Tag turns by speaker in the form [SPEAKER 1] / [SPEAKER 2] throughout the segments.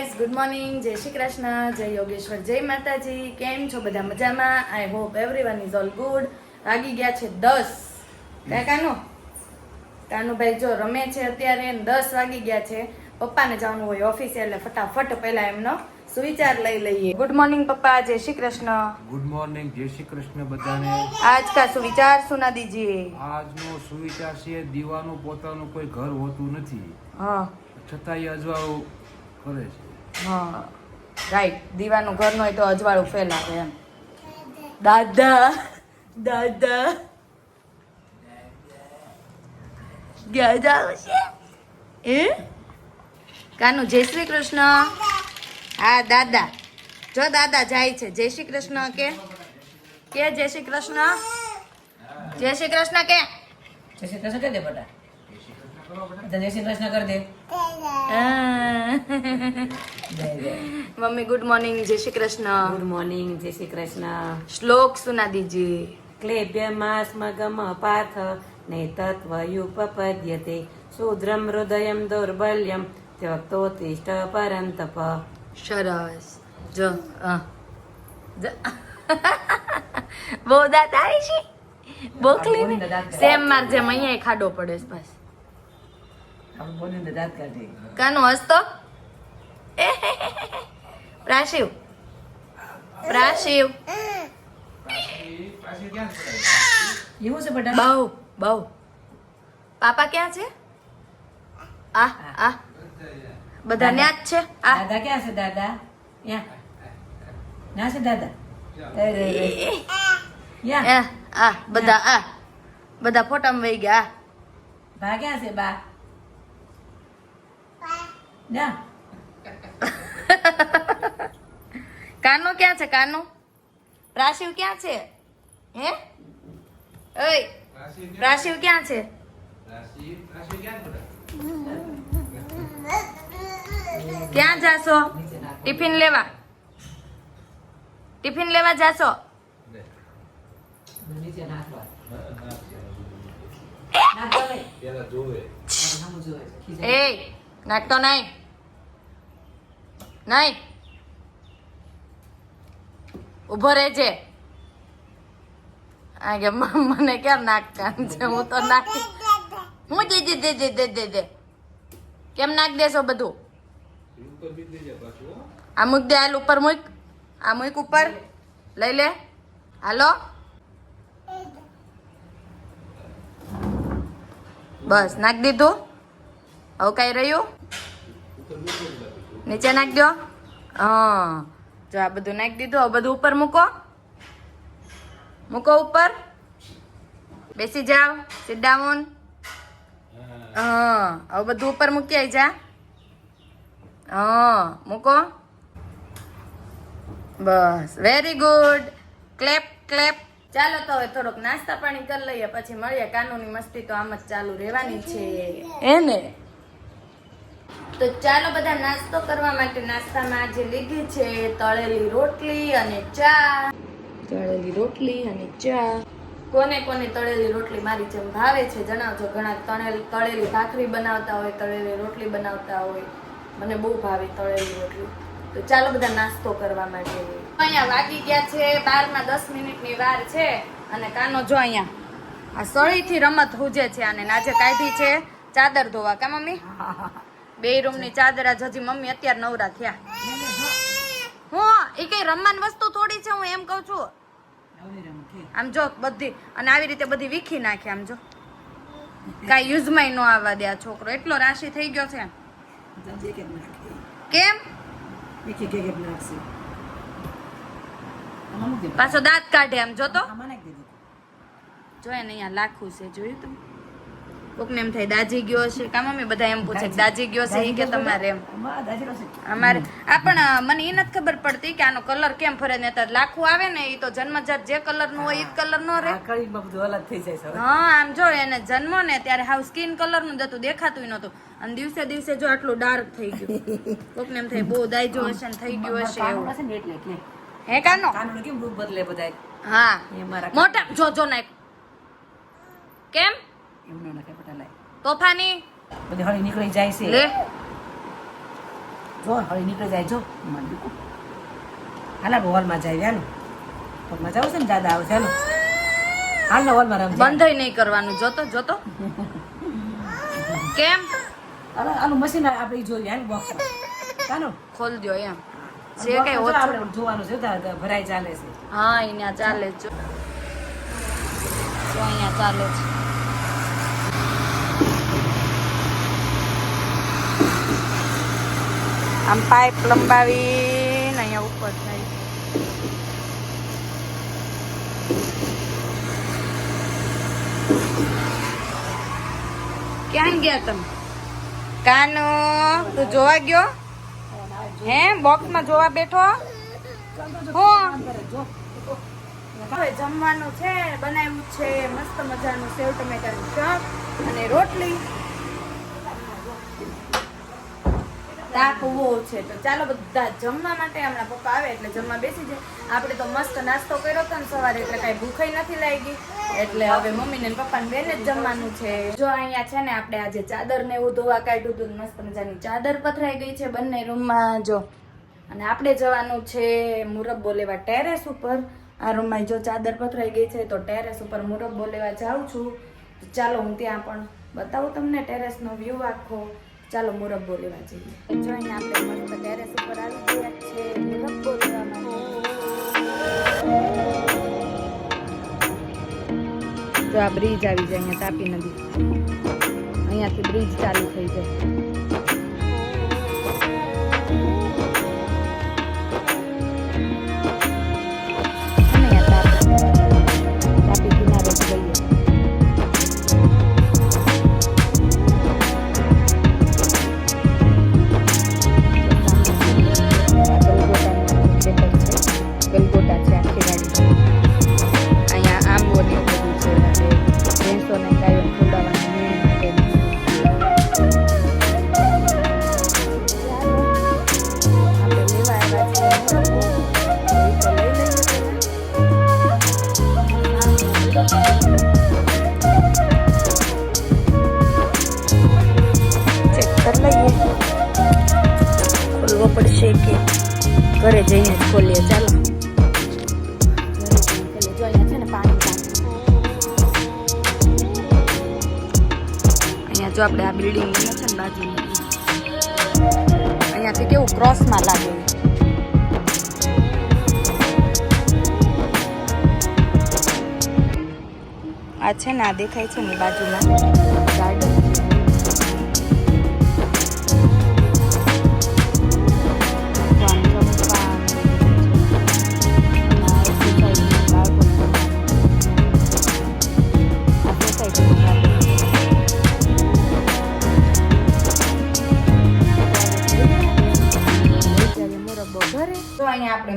[SPEAKER 1] Guys good morning જય શ્રી કૃષ્ણ જય યોગેશ્વર જય માતાજી. કેમ છો બધા મજામાં? I hope everyone is all good વાગી ગયા છે દસ. ક્યાં કાનો? કાનુભાઈ જો રમે છે અત્યારે દસ વાગી ગયા છે. પપ્પાને જવાનું હોય ઓફિસે એટલે ફટાફટ પહેલા એમનો સુવિચાર લઈ લઈએ. ગુડ મોર્નિંગ પપ્પા. જય શ્રી કૃષ્ણ.
[SPEAKER 2] ગુડ મોર્નિંગ જય શ્રી કૃષ્ણ બધાને.
[SPEAKER 1] આજ કા સુવિચાર સુના દીજીએ.
[SPEAKER 2] આજનો સુવિચાર છે દીવાનું પોતાનું કોઈ ઘર હોતું નથી.
[SPEAKER 1] હા.
[SPEAKER 2] છતાંય અજવાળું કરે છે.
[SPEAKER 1] હા. રાઈટ દીવાનું ઘરનું હોય તો અજવાળું ફેલાવે એમ. દાદા દાદા. એ કાનું? જય શ્રી કૃષ્ણ. હા, દાદા. જો દાદા જાય છે. જય શ્રી કૃષ્ણ કે? કે જય શ્રી કૃષ્ણ? જય શ્રી કૃષ્ણ કે?
[SPEAKER 3] જય શ્રી કૃષ્ણ કે દે બટા જય શ્રી કૃષ્ણ કરી દે.
[SPEAKER 1] મમ્મી ગુડ મોર્નિંગ જય શ્રી કૃષ્ણ.
[SPEAKER 3] ગુડ મોર્નિંગ જય શ્રી કૃષ્ણ.
[SPEAKER 1] શ્લોક સુના દીજીએ.
[SPEAKER 3] મગમ પાર્થ નૈતત્વયુપપદ્યતે શુદ્રમ હૃદયમ દૌર્બલ્યમ ત્યક્તોતિષ્ઠ પરંતપ.
[SPEAKER 1] સરસ. જો. બહુ દાંત આવી છે. બોકલી સેમ માર જેમ અહીંયા ખાડો પડે બસ
[SPEAKER 3] આપણે બોલીને દાંત કાઢી
[SPEAKER 1] કાનો હસતો? પ્રાશિવ. પ્રાશિવ. બહુ બહુ. પાપા ક્યાં છે? આ આ. બધા ન્યા જ છે? આ.
[SPEAKER 3] દાદા ક્યાં છે દાદા? ના છે દાદા? એ રે રે. યા
[SPEAKER 1] એ, આ બધા આ. બધા ફોટામાં વહી ગયા
[SPEAKER 3] ક્યાં છે બા? ના
[SPEAKER 1] કાનો ક્યાં છે કાનો? પ્રાશિવ ક્યાં છે? હે? ઓય પ્રાશિવ ક્યાં છે? ક્યાં જાશો? ટિફિન લેવા? ટિફિન લેવા જાશો. એ નાખતો નહીં. નહીં ઊભો રહેજે. આ કે મને ક્યાં નાખતા છે? હું તો નાક હું દે દે દે દે દે દે કેમ નાખ દેશો બધું? આ મૂક દે, હાલ ઉપર મૂક. આ મૂક ઉપર. લઈ લે. હાલો. બસ નાખ દીધું. હવે કઈ રહ્યું? નીચે નાખ દો હા. જો આ બધું નાખી દીધું આ બધું ઉપર મૂકો. મૂકો ઉપર. બેસી જાઓ સિટ ડાઉન હા. હવે બધું ઉપર મૂકી આવી જા. હા મૂકો. બસ. વેરી ગુડ ક્લેપ ક્લેપ ચાલો તો હવે થોડોક નાસ્તા પાણી કરી લઈએ પછી મળીએ. કાનૂની મસ્તી તો આમ જ ચાલુ રહેવાની છે. હે ને તો ચાલો બધા નાસ્તો કરવા માટે નાસ્તામાં આજે લીધી છે તળેલી રોટલી અને ચા. તળેલી રોટલી અને ચા. કોને કોને તળેલી રોટલી મારી જેમ ભાવે છે જણાવજો. ઘણા તળેલી તળેલી ભાખરી બનાવતા હોય તળેલી રોટલી બનાવતા હોય. મને બહુ ભાવે તળેલી રોટલી. તો ચાલો બધા નાસ્તો કરવા માટે. અહીંયા વાગી ગયા છે બારમાં દસ મિનિટની વાર છે અને કાનો જો અહીંયા. આ સળીથી રમત હુજે છે અને નાજે કાઢી છે ચાદર ધોવા. કા મમ્મી? બે રૂમની ચાદર હજી મમ્મી અત્યારે નવરા થયા. હું એ કઈ રમવાની વસ્તુ થોડી છે હું એમ કહું છું. આમ જો બધી અને આવી રીતે બધી વીખી નાખે આમ જો. કાંઈ યુઝમાંય નો આવવા દે આ છોકરો. એટલો રાશિ થઈ ગયો છે.
[SPEAKER 3] કેમ.
[SPEAKER 1] પાછો દાંત કાઢે આમ
[SPEAKER 3] જોતો
[SPEAKER 1] જોઈએ એને અહીંયા લાખું છે જોયું તમે? કોકને એમ થાય દાજી ગયો છે. કામ મમ્મી બધા એમ પૂછે દાજી ગયો છે? કે તમારે એમ. અમારે આ પણ મને એ નથી ખબર પડતી કે આનો કલર કેમ ફરે ને તો લાખું આવે ને એ તો જન્મજાત જે કલરનું હોય એ જ કલર નો રહે. હા આમ જો એને જન્મો ને ત્યારે હાવ સ્કિન કલરનું જતું દેખાતું નતું અને દિવસે દિવસે જો આટલું ડાર્ક થઈ ગયું. કોકને એમ થાય બહુ દાયજો હશે થઈ ગયું હશે એવું. હે કાનો?
[SPEAKER 3] કાનો કેમ રૂપ બદલે બધાય?
[SPEAKER 1] હા. મોટા જો જો નાખ. કેમ?
[SPEAKER 3] એમ ન નાખે પટાલાય.
[SPEAKER 1] તોફાની.
[SPEAKER 3] બધી હળી નીકળી જાય છે.
[SPEAKER 1] લે.
[SPEAKER 3] જો હળી નીકળી જાય જો. મારું દીકરું. હાલા હોલમાં જાય વ્યાનું હોલમાં જાવ છે ને દાદા આવશે હાલો. હાલ ને હોલમાં રમ
[SPEAKER 1] બંધ નહીં કરવાનું. જોતો જોતો. કેમ?
[SPEAKER 3] અરે આનું મશીન આપણે જોઈએ હાલ બોક્સ ચાલો
[SPEAKER 1] ખોલ દો એમ. જે કઈ ઓછું.
[SPEAKER 3] આપણે જોવાનું છે ભરાઈ ચાલે છે.
[SPEAKER 1] હા અહીંયા ચાલે છે અહીંયા ચાલે છે આમ પાઇપ લંબાવીને અહીંયા ઉપર થાય. ક્યાં ગયા તમે? કાનો, તું જોવા ગયો? હે, બોક્સમાં જોવા બેઠો? જમવાનું છે, બનાવ્યું છે, મસ્ત મજાનું સેવ ટમેટાનું શાક અને રોટલી. તાપ ઊભો છે. તો ચાલો બધા જમવા માટે હમણાં પપ્પા આવે એટલે જમવા બેસી જાય. આપણે તો મસ્ત નાસ્તો કર્યો હતો ને સવારે, એટલે કાંઈ ભૂખાઈ નથી લાગી. એટલે હવે મમ્મીને પપ્પાને પપ્પા બેને જ જમવાનું છે. જો અહીંયા છે ને આપણે આજે ચાદર ને એવું ધોવા કાઢ્યું હતું મસ્ત મજાની ચાદર પથરાઈ ગઈ છે બંને રૂમમાં, જો. અને આપણે જવાનું છે મુરબ્બો લેવા ટેરેસ ઉપર. આ રૂમમાં જો ચાદર પથરાઈ ગઈ છે તો ટેરેસ ઉપર મુરબ્બો લેવા જાઉં છું. ચાલો હું ત્યાં પણ બતાવું તમને ટેરેસનો વ્યૂ આખો. ચાલો મુરબ્બો લેવા જઈએ. જો અહીંયા આપણે મસ્ત ટેરેસ ઉપર આવી ગયા છે મુરબ્બો લેવા માટે. જો આ બ્રિજ આવી જાય, અહીંયા તાપી નદી. અહીંયાથી બ્રિજ ચાલુ થઈ જાય. પડશે કે ઘરે જઈને જ ખોલીએ. ચાલો. અહીંયા જો આપણે આ બિલ્ડિંગ બને છે ને બાજુની અહીંયાથી કેવું ક્રોસમાં લાગે. આ છે ને, આ દેખાય છે ને બાજુમાં?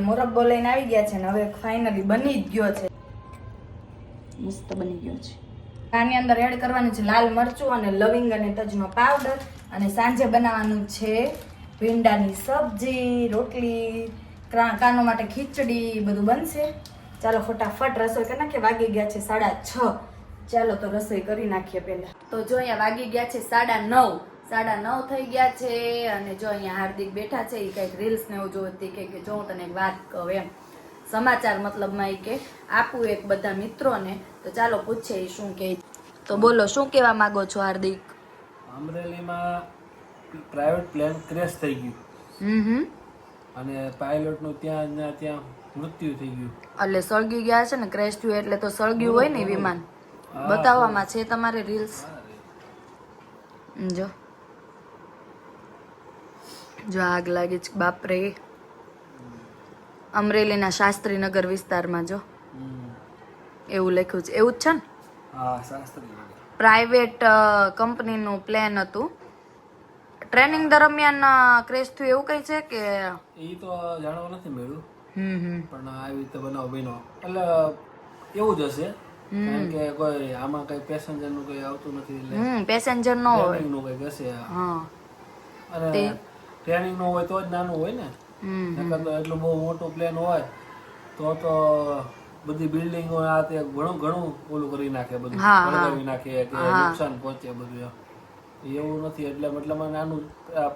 [SPEAKER 1] મુરબ્બો લઈને આવી ગયા છે ને હવે ફાઇનલી બની જ ગયો છે. મસ્ત બની ગયો છે. આની અંદર એડ કરવાનું છે લાલ મરચું અને લવિંગ અને તજનો પાવડર અને સાંજે બનાવવાનું છે ભીંડાની સબ્જી રોટલી કાનો માટે ખીચડી બધું બનશે. ચાલો ફટાફટ રસોઈ કરી નાખીએ. વાગી ગયા છે સાડા છ. ચાલો તો રસોઈ કરી નાખીએ પહેલા. તો જો અહીંયા વાગી ગયા છે સાડા નવ. સાડા નવ થઈ ગયા છે અને જો અહીંયા હાર્દિક બેઠા છે એ કંઈક રીલ્સ ને એવું જોતી કે કે જો હું તને એક વાત કહું એમ. સમાચાર મતલબમાં એ કે આપું એક બધા મિત્રોને તો ચાલો પૂછે એ શું કહે. તો બોલો શું કહેવા માગો છો હાર્દિક?
[SPEAKER 2] અમરેલીમાં પ્રાઇવેટ પ્લેન ક્રેશ થઈ ગયું.
[SPEAKER 1] હમ હમ.
[SPEAKER 2] અને પાયલોટનું ત્યાં ત્યાં મૃત્યુ થઈ ગયું.
[SPEAKER 1] એટલે સળગી ગયા છે ને ક્રેશ થયું એટલે તો સળગ્યું હોય ને વિમાન? બતાવવામાં છે તમારે રીલ્સ જો. જો આગ લાગી છે. બાપરે. અમરેલીના શાસ્ત્રીનગર વિસ્તારમાં જો. એવું લખ્યું છે. એવું જ છે ને? પ્રાઇવેટ કંપનીનું પ્લેન હતું. ટ્રેનિંગ દરમિયાન ક્રેશ થયું એવું કઈ છે કે?
[SPEAKER 2] એ તો જાણવા નથી મળ્યું. પણ આવી રીતે બનાવ બન્યો. એટલે એવું જ હશે. કારણ કે કોઈ આમાં કઈ પેસેન્જરનું કઈ આવતું નથી. એટલે
[SPEAKER 1] હમ પેસેન્જર નો
[SPEAKER 2] હોયનું કઈ હશે.
[SPEAKER 1] હા.
[SPEAKER 2] અને ટ્રેનિંગનું હોય તો જ નાનું હોય ને. નકર એટલું બહુ મોટું પ્લેન હોય તો તો બધી બિલ્ડિંગો આ તે ઘણું ઘણું ઓલું કરી નાખે બધું.
[SPEAKER 1] હા.
[SPEAKER 2] નાખે કે નુકસાન પહોંચે બધું. એવું નથી એટલે મતલબ નાનું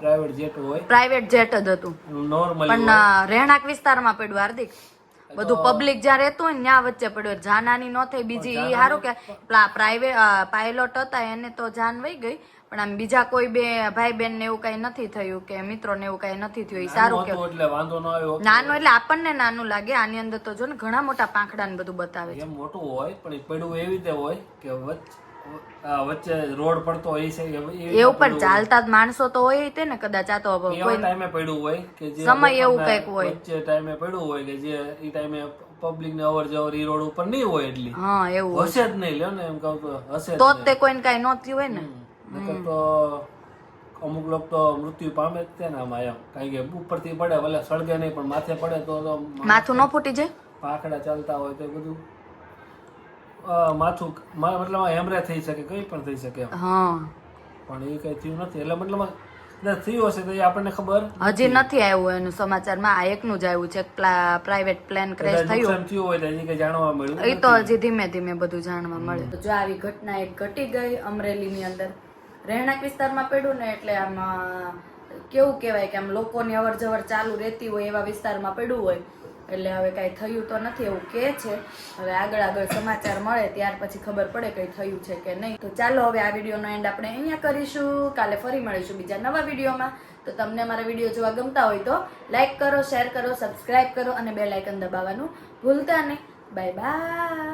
[SPEAKER 2] પ્રાઇવેટ જેટ હોય.
[SPEAKER 1] પ્રાઇવેટ જેટ જ હતું.
[SPEAKER 2] નોર્મલ
[SPEAKER 1] પણ રહેણાંક વિસ્તારમાં પડ્યું હાર્દિક. બધું પબ્લિક જ્યાં રહેતું હોય ત્યાં વચ્ચે પડ્યું. જાનાની ન થઈ. બીજી એ સારું કે પ્રાઇવેટ પાયલોટ હતા એને તો જાન વહી ગઈ. પણ આમ બીજા કોઈ બે ભાઈ બેન ને એવું કઈ નથી થયું કે મિત્રો ને એવું કઈ નથી થયું ઈ સારું કે
[SPEAKER 2] એટલે વાંધો ન આવ્યો.
[SPEAKER 1] નાનું એટલે આપણને નાનું લાગે આની અંદર તો જો ને ઘણા મોટા પાંખડા ને બધું બતાવે છે.
[SPEAKER 2] મોટું હોય પણ એ પડ્યું એવી રીતે હોય કે વચ્ચે રોડ પડતો હોય છે એવી
[SPEAKER 1] પણ ચાલતા માણસો તો હોય તે ને કદાચ આ તો
[SPEAKER 2] કોઈ ટાઈમે પડ્યું હોય કે જે
[SPEAKER 1] સમય એવું કંઈક હોય.
[SPEAKER 2] વચ્ચે ટાઈમે પડ્યું હોય કે જે એ ટાઈમે પબ્લિક ને અવર જવર ઈ રોડ ઉપર નહીં હોય એટલી.
[SPEAKER 1] હા એવું
[SPEAKER 2] હશે જ નહીં લ્યો ને એમ કહું તો હશે
[SPEAKER 1] તો. તે કોઈને કઈ ન થયું હોય ને.
[SPEAKER 2] નકર તો અમુક લોકો તો મૃત્યુ પામે જ છે ને આમાં એમ. કારણ કે ઉપરથી પડે ભલે સળગે નહીં પણ માથે પડે તો તો
[SPEAKER 1] માથું ન ફૂટી જાય?
[SPEAKER 2] પાંખડા ચાલતા હોય તો બધું માથું મતલબ હેમરે થઈ શકે કઈ પણ થઈ શકે પણ એ કઈ થયું નથી. એટલે મતલબ થયું હશે તો એ આપણને ખબર
[SPEAKER 1] હજી નથી. આવ્યું એનું સમાચારમાં. આ એકનું જ આવ્યું છે પ્રાઇવેટ પ્લેન ક્રેશ થયું.
[SPEAKER 2] થયું હોય તો હજી કઈ જાણવા મળ્યું
[SPEAKER 1] એ તો હજી ધીમે ધીમે બધું જાણવા મળે. જો આવી ઘટના એક ઘટી ગઈ અમરેલીની અંદર રહેણાંક વિસ્તારમાં પડ્યું ને એટલે આમ કેવું કહેવાય કે આમ લોકોની અવર જવર ચાલુ રહેતી હોય એવા વિસ્તારમાં પડ્યું હોય. એટલે હવે કાંઈ થયું તો નથી એવું કે છે. હવે આગળ આગળ સમાચાર મળે ત્યાર પછી ખબર પડે કંઈ થયું છે કે નહીં. તો ચાલો હવે આ વિડીયોનો એન્ડ આપણે અહીંયા કરીશું. કાલે ફરી મળીશું બીજા નવા વિડીયોમાં. તો તમને મારા વીડિયો જોવા ગમતા હોય તો લાઇક કરો, શેર કરો સબસ્ક્રાઇબ કરો અને બે લાઇકન દબાવવાનું ભૂલતા નહીં. Bye bye.